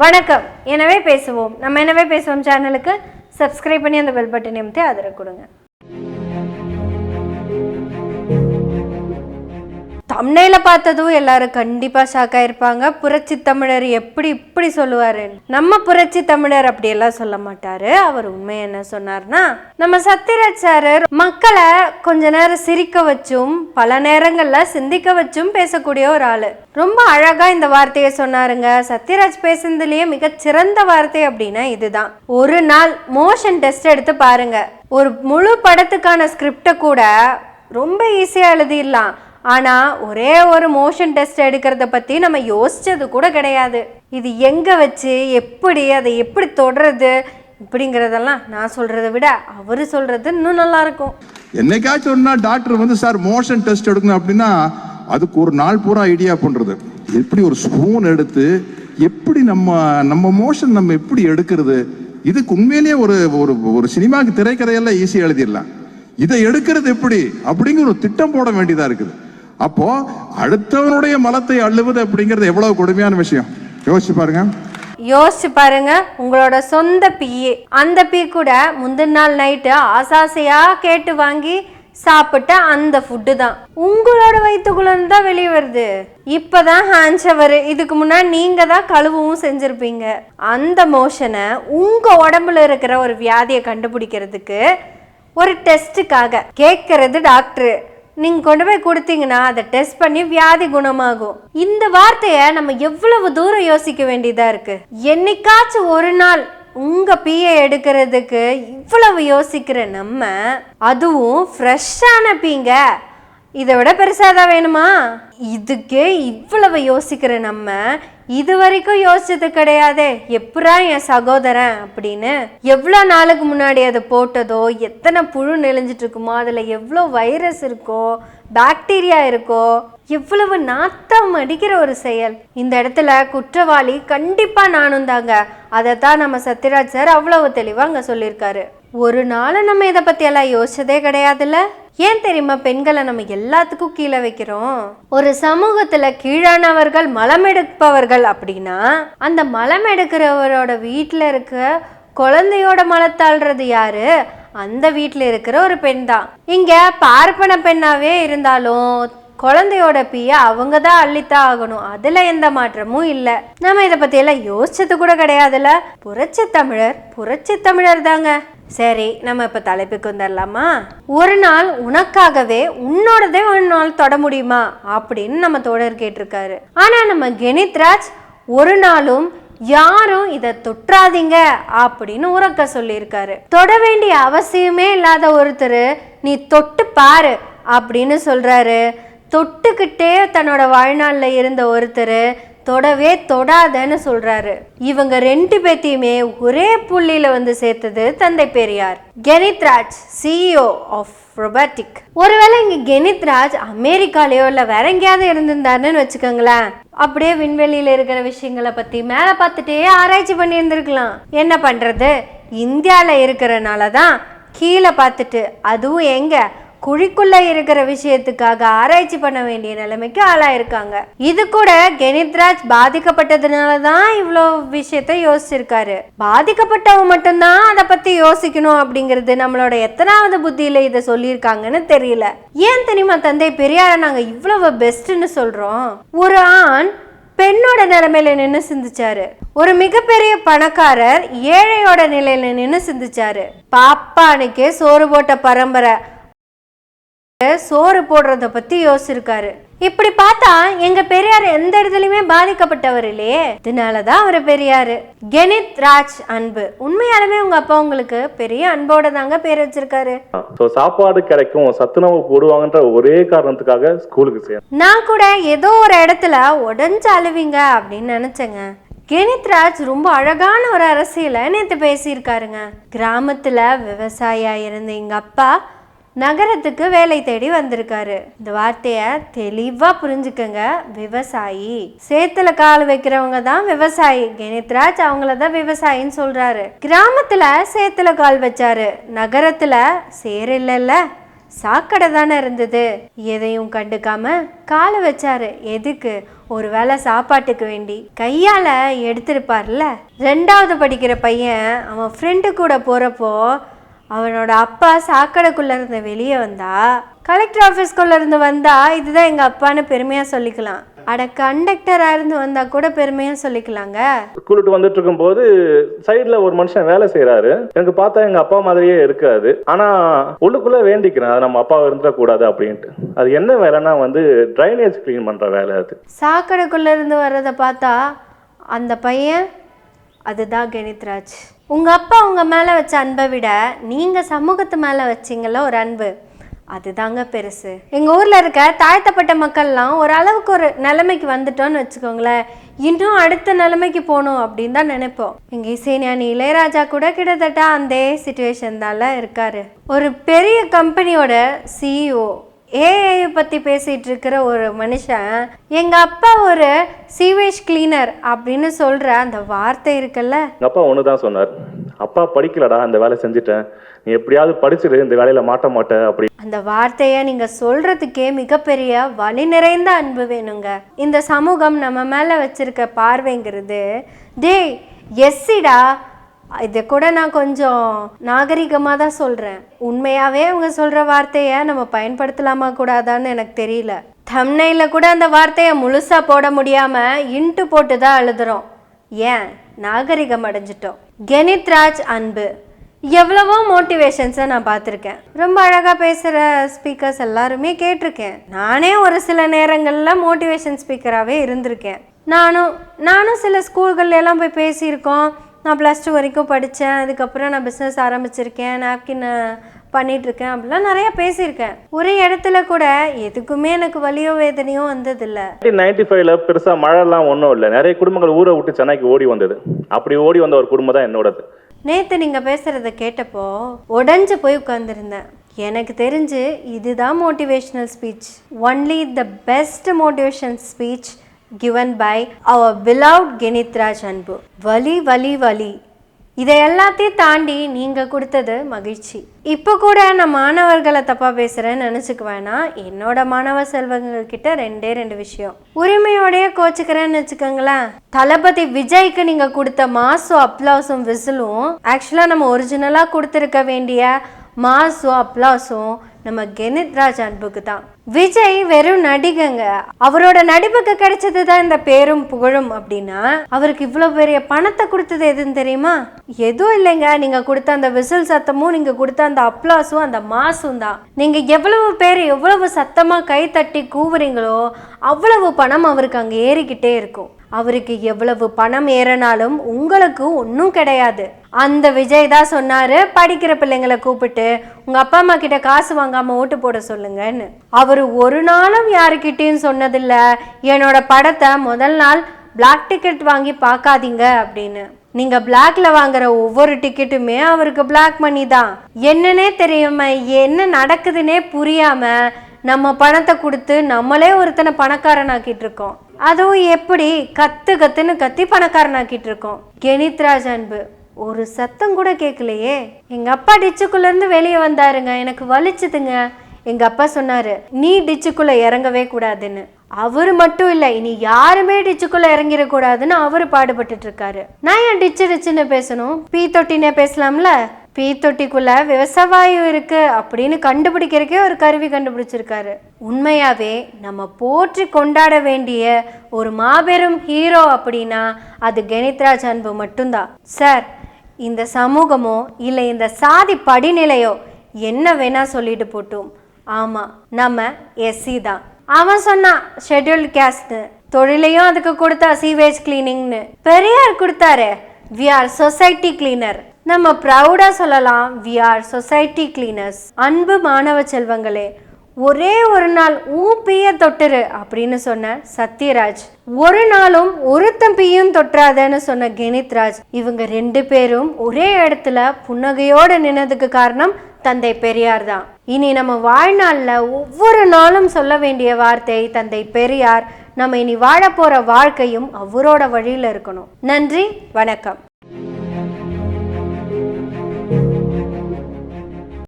வணக்கம். எனவே பேசுவோம். நம்ம எனவே பேசுவோம் சேனலுக்கு சப்ஸ்கிரைப் பண்ணி அந்த பெல் பட்டன் நிமித்தி கொடுங்க. தம்னையில பார்த்ததும் எல்லாரும் கண்டிப்பாக ஷாக் ஆகிருப்பாங்க புரட்சி தமிழர் எப்படி இப்படி சொல்லுவாரு? நம்ம புரட்சி தமிழர் அப்படியெல்லாம் சொல்ல மாட்டார். அவர் உண்மை என்ன சொன்னார்னா நம்ம சத்யராஜ் சார் மக்களை கொஞ்ச நேரம் சிரிக்க வச்சும் பல நேரங்களில் சிந்திக்க வச்சும் பேசக்கூடிய ஒரு ஆள். ரொம்ப அழகாக இந்த வார்த்தையை சொன்னாருங்க. சத்யராஜ் பேசுனதுலேயே மிக சிறந்த வார்த்தை அப்படின்னா இதுதான். ஒரு நாள் மோஷன் டெஸ்ட் எடுத்து பாருங்க. ஒரு முழு படத்துக்கான ஸ்கிரிப்டை கூட ரொம்ப ஈஸியாக எழுதிடலாம். ஆனால் ஒரே ஒரு மோஷன் டெஸ்ட் எடுக்கிறத பற்றி நம்ம யோசித்தது கூட கிடையாது. இது எங்கே வச்சு எப்படி அதை எப்படி தொடுறது இப்படிங்கிறதெல்லாம் நான் சொல்கிறத விட அவர் சொல்கிறது இன்னும் நல்லாயிருக்கும் என்னைக்காச்சும் ஒரு டாக்டர் வந்து சார் மோஷன் டெஸ்ட் எடுக்கணும் அப்படின்னா அதுக்கு ஒரு நாள் பூரா ஐடியா பண்ணுறது எப்படி ஒரு ஸ்பூன் எடுத்து எப்படி நம்ம நம்ம மோஷன் நம்ம எப்படி எடுக்கிறது? இதுக்கு உண்மையிலேயே ஒரு ஒரு ஒரு சினிமாவுக்கு திரைக்கதையெல்லாம் ஈஸியாக எழுதிடலாம். இதை எடுக்கிறது எப்படி? அப்படிங்கிற ஒரு திட்டம் போட வேண்டியதாக இருக்குது. அப்போ அடுத்தவனுடைய மலத்தை அள்ளுவது அப்படிங்கிறது எவ்வளவு கொடுமையான விஷயம். யோசிச்சு பாருங்க. யோசிச்சு பாருங்க உங்களோட சொந்த பிஏ அந்த பீ கூட முந்தின நாள் நைட்டு ஆசாசையா கேட்டு வாங்கி சாப்பிட்ட அந்த ஃபுட்டு தான். உங்களோட வயிற்றுக்குள்ள தான் வெளியே வருது. இப்போதான் ஹேண்ட் ஷவர் இதுக்கு முன்னாடி நீங்கள் தான் கழுவவும் செஞ்சுருப்பீங்க. அந்த மோஷனை உங்கள் உடம்புல இருக்கிற ஒரு வியாதியை கண்டுபிடிக்கிறதுக்கு ஒரு டெஸ்ட்டுக்காக கேட்கறது டாக்டரு நீங்கள் கொண்டு போய் கொடுத்தீங்கன்னா அதை டெஸ்ட் பண்ணி வியாதி குணமாகும். இந்த வார்த்தையை நம்ம எவ்வளவு தூரம் யோசிக்க வேண்டியதாக இருக்குது என்னைக்காச்சும் ஒரு நாள் உங்கள் பீயை எடுக்கிறதுக்கு இவ்வளவு யோசிக்கிற நம்ம அதுவும் ஃப்ரெஷ்ஷான பீங்க இதை விட பெருசாக தான் வேணுமா? இதுக்கே இவ்வளவு யோசிக்கிற நம்ம இது வரைக்கும் யோசிச்சது கிடையாதே. எப்படா என் சகோதரன் அப்படின்னு எவ்வளோ நாளுக்கு முன்னாடி அதை போட்டதோ எத்தனை புழு நெளிஞ்சிட்டு இருக்குமோ அதில் எவ்வளோ வைரஸ் இருக்கோ பாக்டீரியா இருக்கோ எவ்வளவு நாத்தம் அடிக்கிற ஒரு செயல். இந்த இடத்துல குற்றவாளி கண்டிப்பாக நானும் தாங்க அதைத்தான் நம்ம சத்யராஜ் சார் அவ்வளவு தெளிவாக அங்கே சொல்லியிருக்காரு. ஒரு நாள் நம்ம இதை பற்றியெல்லாம் யோசிச்சதே கிடையாதுல்ல? ஏன் தெரியுமா பெண்களை நம்ம எல்லாத்துக்கும் கீழே வைக்கிறோம்? ஒரு சமூகத்துல கீழானவர்கள் மலம் எடுப்பவர்கள் அப்படின்னா அந்த மலம் எடுக்கிறவரோட வீட்டில் இருக்க குழந்தையோட மலத்தாள்றது யாரு? அந்த வீட்டில் இருக்கிற ஒரு பெண் தான். இங்க பார்ப்பன பெண்ணாவே இருந்தாலும் குழந்தையோட பீய அவங்க தான் அள்ளித்தான் ஆகணும். அதுல எந்த மாற்றமும் இல்லை. நம்ம இதை பத்தி எல்லாம் யோசிச்சது கூட கிடையாதுல்ல? புரட்சி தமிழர் புரட்சி தமிழர் தாங்க. சரி நம்ம இப்போ தலைப்புக்கு வந்துடலாமா ஒரு நாள் உனக்காகவே உன்னோடதே ஒரு நாள் தொட முடியுமா? அப்படின்னு நம்ம தோழர் கேட்டிருக்காரு. ஆனால் நம்ம கெனித்ராஜ் ஒரு நாளும் யாரும் இதை தொற்றாதீங்க அப்படின்னு உறக்க சொல்லியிருக்காரு. தொட வேண்டிய அவசியமே இல்லாத ஒருத்தர் நீ தொட்டு பாரு அப்படின்னு சொல்கிறாரு தொட்டுக்கிட்டே தன்னோட வாழ்நாளில் இருந்த ஒருத்தர் தொடவே தொடாதன்னு சொல்றாரு. இவங்க ரெண்டு பேத்தையுமே ஒரே புள்ளியில வந்து சேர்த்தது தந்தை Periyar. Kenithraj CEO of robotic ஒருவேளை இங்க கெனித்ராஜ் அமெரிக்காலேயோ இல்ல வேற எங்கேயாவது இருந்திருந்தாருன்னு வச்சுக்கோங்களேன். அப்படியே விண்வெளியில இருக்கிற விஷயங்களை பத்தி மேல பார்த்துட்டே ஆராய்ச்சி பண்ணி இருந்திருக்கலாம் என்ன பண்றது? இந்தியாவில் இருக்கிறனால தான் கீழே பார்த்துட்டு அதுவும் எங்கே? குழிக்குள்ள இருக்கிற விஷயத்துக்காக ஆராய்ச்சி பண்ண வேண்டிய நிலைமைக்கு ஆளாயிருக்காங்க. இது கூட கெனித்ராஜ் பாதிக்கப்பட்டதுனால தான் இவ்வளோ விஷயத்த யோசிச்சிருக்காரு. பாதிக்கப்பட்டவங்க மட்டும்தான் அதை பத்தி யோசிக்கணும் அப்படிங்கிறது நம்மளோட எத்தனாவது புத்தியில இதை சொல்லியிருக்காங்கன்னு தெரியல. ஏன் தெரியுமா தந்தை பெரியார நாங்கள் இவ்வளவு பெஸ்ட்னு சொல்றோம்? ஒரு ஆண் பெண்ணோட நிலைமையில நின்று சிந்திச்சாரு. ஒரு மிகப்பெரிய பணக்காரர் ஏழையோட நிலையில நின்று சிந்திச்சாரு. பாப்பானுக்கே சோறு போட்ட பரம்பரை. சோறு போடுறத பத்தி யோசிச்சிருக்காரு. இப்படி பார்த்தா எங்க பெரியார் எந்த இடத்துலயுமே பாதிக்கப்பட்டவர் இல்லையே இதனாலதான் அவர் பெரியாரு. கெனித் ராஜ் அன்பு. உண்மையாலுமே உங்க அப்பா உங்களுக்கு பெரிய அன்போட தாங்க பேர் வச்சிருக்காரு. சாப்பாடு கிடைக்கும் சத்துணவு போடுவாங்கன்ற ஒரே காரணத்துக்காக ஸ்கூலுக்கு சேர்ந்தேன். நான் கூட ஏதோ ஒரு இடத்துல உடஞ்சு அழுவீங்க அப்படின்னு நினைச்சேங்க. கெனித்ராஜ் ரொம்ப அழகான ஒரு அரசியலை நேற்று பேசியிருக்காருங்க. கிராமத்துல விவசாயியா இருந்த எங்க அப்பா நகரத்துக்கு வேலை தேடி வந்திருக்காரு. இந்த வார்த்தைய தெளிவா புரிஞ்சுக்கங்க. விவசாயி. சேத்துல கால் வைக்கிறவங்க தான் விவசாயி. கெனித்ராஜ் அவங்கள தான் விவசாயின்னு சொல்றாரு. கிராமத்துல சேத்துல கால் வச்சாரு. நகரத்துல சேர் இல்லைல்ல. சாக்கடை தானே இருந்தது. எதையும் கண்டுக்காம காலை வச்சாரு. எதுக்கு? ஒரு வேளை சாப்பாட்டுக்கு வேண்டி. கையால எடுத்திருப்பார்ல. ரெண்டாவது படிக்கிற பையன் அவன் ஃப்ரெண்டு கூட போறப்போ அவனோட அப்பா சாக்கடைக்குள்ள இருந்து வெளியே வந்தா கலெக்டர் ஆஃபீஸ்க்குள்ள இருந்து வந்தா இதுதான் எங்க அப்பான்னு பெருமையா சொல்லிக்கலாம். அட கண்டக்டரா இருந்து வந்தா கூட பெருமையா சொல்லிக்கலாங்க. ஸ்கூல் விட்டு வந்துட்டு இருக்கும்போது சைடுல ஒரு மனுஷன் வேலை செய்யறாரு எனக்கு பார்த்தா எங்க அப்பா மாதிரியே இருக்காது. ஆனா உள்ளுக்குள்ள வேண்டிக்கிறேன். அது நம்ம அப்பா இருந்துடக்கூடாது அப்படின்ட்டு. அது என்ன வேலைன்னா வந்து ட்ரைனேஜ் க்ளீன் பண்ற வேலை அது. சாக்கடைக்குள்ள இருந்து வர்றதை பார்த்தா அந்த பையன் அதுதான் கணித்ராஜ் உங்கள் அப்பா உங்கள் மேலே வச்ச அன்பை விட நீங்கள் சமூகத்து மேலே வச்சிங்கள ஒரு அன்பு. அதுதாங்க பெருசு. எங்கள் ஊரில் இருக்க தாழ்த்தப்பட்ட மக்கள்லாம் ஒரு அளவுக்கு ஒரு நிலைமைக்கு வந்துட்டோம்னு வச்சுக்கோங்களேன். இன்னும் அடுத்த நிலைமைக்கு போகணும் அப்படின்னு தான் நினைப்போம். எங்கள் இசைஞானி இளையராஜா கூட கிட்டத்தட்ட அந்த சுச்சுவேஷன் தான்ல இருக்காரு. ஒரு பெரிய கம்பெனியோட சிஇஓ ஏஐ பற்றி பேசிகிட்டு இருக்கிற ஒரு மனுஷன் எங்கள் அப்பா ஒரு சீவேஜ் கிளீனர் அப்படின்னு சொல்கிற அந்த வார்த்தை இருக்குல்ல? எங்க அப்பா ஒன்று தான் சொன்னார். அப்பா படிக்கலடா அந்த வேலை செஞ்சுட்டேன். நீ எப்படியாவது படிச்சிரு இந்த வேலையில மாட்ட மாட்ட அப்படி. அந்த வார்த்தையை நீங்கள் சொல்கிறதுக்கே மிகப்பெரிய வழி நிறைந்த அன்பு வேணுங்க. இந்த சமூகம் நம்ம மேலே வச்சிருக்க பார்வைங்கிறது டேய் எஸ்ஸிடா இதை கூட நான் கொஞ்சம் நாகரிகமாக தான் சொல்கிறேன் உண்மையாகவே அவங்க சொல்கிற வார்த்தையை நம்ம பயன்படுத்தலாமா கூடாதான்னு எனக்கு தெரியல. தம்னையில் கூட அந்த வார்த்தையை முழுசாக போட முடியாமல் இன்ட்டு போட்டு தான் எழுதுகிறோம் ஏன்? நாகரிகம் அடைஞ்சிட்டோம். கெனித்ராஜ் அன்பு. எவ்வளவோ மோட்டிவேஷன்ஸை நான் பார்த்துருக்கேன். ரொம்ப அழகாக பேசுகிற ஸ்பீக்கர்ஸ் எல்லாருமே கேட்டிருக்கேன். நானே ஒரு சில நேரங்களில் மோட்டிவேஷன் ஸ்பீக்கராகவே இருந்திருக்கேன். நானும் நானும் சில ஸ்கூல்கள்ல எல்லாம் போய் பேசியிருக்கோம். நான் ப்ளஸ் டூ வரைக்கும் படித்தேன் அதுக்கப்புறம் நான் பிஸ்னஸ் ஆரம்பிச்சிருக்கேன் நாப்கின் பண்ணிகிட்ருக்கேன் அப்படிலாம் நிறையா பேசியிருக்கேன். ஒரு இடத்துல கூட எதுக்குமே எனக்கு வலியோ வேதனையோ வந்ததில்லை. நைன்டி ஃபைவ்ல பெருசா மழைலாம் ஒன்றும் இல்லை. நிறைய குடும்பங்கள் ஊரை விட்டு சென்னைக்கு ஓடி வந்தது. அப்படி ஓடி வந்த ஒரு குடும்பம் தான் என்னோடது. நேற்று நீங்கள் பேசுகிறத கேட்டப்போ உடஞ்சு போய் உட்காந்துருந்தேன் எனக்கு தெரிஞ்சு இதுதான் motivational speech only the best motivation speech given by our beloved Kenithraj அன்பு வலி வலி வலி. இதை எல்லாத்தையும் தாண்டி நீங்கள் கொடுத்தது மகிழ்ச்சி. இப்போ கூட நான் மாணவர்களை தப்பாக பேசுகிறேன்னு நினச்சிக்க வேணாம் என்னோட மாணவ செல்வங்கள்கிட்ட ரெண்டே ரெண்டு விஷயம். உரிமையோடைய கோச்சுக்கிறேன்னு வச்சுக்கோங்களேன். தளபதி விஜய்க்கு நீங்கள் கொடுத்த மாசும் அப்ளாஸும் விசிலும் ஆக்சுவலாக நம்ம ஒரிஜினலாக கொடுத்துருக்க வேண்டிய மாசும் அப்ளாஸும் நம்ம கெனித்ராஜ் அன்புக்கு தான். விஜய் வெறும் நடிகங்க. அவரோட நடிப்புக்கு கிடைச்சது தான் இந்த பேரும் புகழும் அப்படின்னா அவருக்கு இவ்வளோ பெரிய பணத்தை கொடுத்தது எதுன்னு தெரியுமா? எதுவும் இல்லைங்க. நீங்கள் கொடுத்த அந்த விசில் சத்தமும் நீங்கள் கொடுத்த அந்த அப்ளாஸும் அந்த மாசும் தான். நீங்கள் எவ்வளவு பேர் எவ்வளவு சத்தமாக கை தட்டி கூவுறீங்களோ அவ்வளவு பணம் அவருக்கு அங்கே ஏறிக்கிட்டே இருக்கும். அவருக்கு எவ்வளவு பணம் ஏறனாலும் உங்களுக்கு ஒன்றும் கிடையாது. அந்த விஜய் தான் சொன்னாரு படிக்கிற பிள்ளைங்களை கூப்பிட்டு உங்க அப்பா அம்மா கிட்ட காசு வாங்காம ஓட்டு போட சொல்லுங்கன்னு. அவர் ஒரு நாளும் யாருக்கிட்டேயும் சொன்னதில்ல என்னோட படத்தை முதல் நாள் பிளாக் டிக்கெட் வாங்கி பார்க்காதீங்க அப்படின்னு. நீங்க பிளாக்ல வாங்குற ஒவ்வொரு டிக்கெட்டுமே அவருக்கு பிளாக் மணி தான். என்னன்னே தெரியாம என்ன நடக்குதுன்னே புரியாம நம்ம பணத்தை கொடுத்து நம்மளே ஒருத்தனை பணக்காரனாக்கிட்டு இருக்கோம். அதுவும் எப்படி கத்து கத்துன்னு கத்தி பணக்காரனாக்கிட்டு இருக்கோம் கெனித்ராஜ் அன்பு ஒரு சத்தம் கூட கேட்கலையே எங்க அப்பா டிச்சுக்குள்ளேருந்து வெளியே வந்தாருங்க எனக்கு வலிச்சுதுங்க. எங்க அப்பா சொன்னாரு நீ டிச்சுக்குள்ள இறங்கவே கூடாதுன்னு. அவர் மட்டும் இல்லை இனி யாருமே டிச்சுக்குள்ள இறங்கிடக்கூடாதுன்னு அவர் பாடுபட்டுட்டு இருக்காரு நான் ஏன் டிச்சு டிச்சுன்னு பேசணும்? பீ தொட்டினே பேசலாம்ல? பீத்தொட்டிக்குள்ளே விவசாயம் இருக்குது அப்படின்னு கண்டுபிடிக்கிறக்கே ஒரு கருவி கண்டுபிடிச்சிருக்காரு. உண்மையாகவே நம்ம போற்றி கொண்டாட வேண்டிய ஒரு மாபெரும் ஹீரோ அப்படின்னா அது கணித்ராஜ் அன்பு மட்டும்தான். சார் இந்த சமூகமோ இல்லை இந்த சாதி படிநிலையோ என்ன வேணால் சொல்லிட்டு போட்டும். ஆமாம் நம்ம எஸ்சி தான். அவன் சொன்னான் ஷெட்யூல்ட் கேஸ்ட்னு தொழிலையும் அதுக்கு கொடுத்தா சீவேஜ் கிளீனிங்னு பெரியார் கொடுத்தாரு வி ஆர் சொசைட்டி கிளீனர் நம்ம ப்ரௌடாக சொல்லலாம் வி ஆர் சொசைட்டி கிளீனர்ஸ் அன்பு மாணவ செல்வங்களே ஒரே ஒரு நாள் உன் பீய தொட்டுரு அப்படின்னு சொன்ன சத்யராஜ். ஒரு நாளும் ஒருத்தன் பீயும் தொட்டுறாதன்னு சொன்ன கெனித்ராஜ் இவங்க ரெண்டு பேரும் ஒரே இடத்துல புன்னகையோடு நின்னதுக்கு காரணம் தந்தை பெரியார் தான். இனி நம்ம வாழ்நாளில் ஒவ்வொரு நாளும் சொல்ல வேண்டிய வார்த்தை தந்தை பெரியார். நம்ம இனி வாழப்போகிற வாழ்க்கையும் அவரோட வழியில் இருக்கணும். நன்றி வணக்கம்.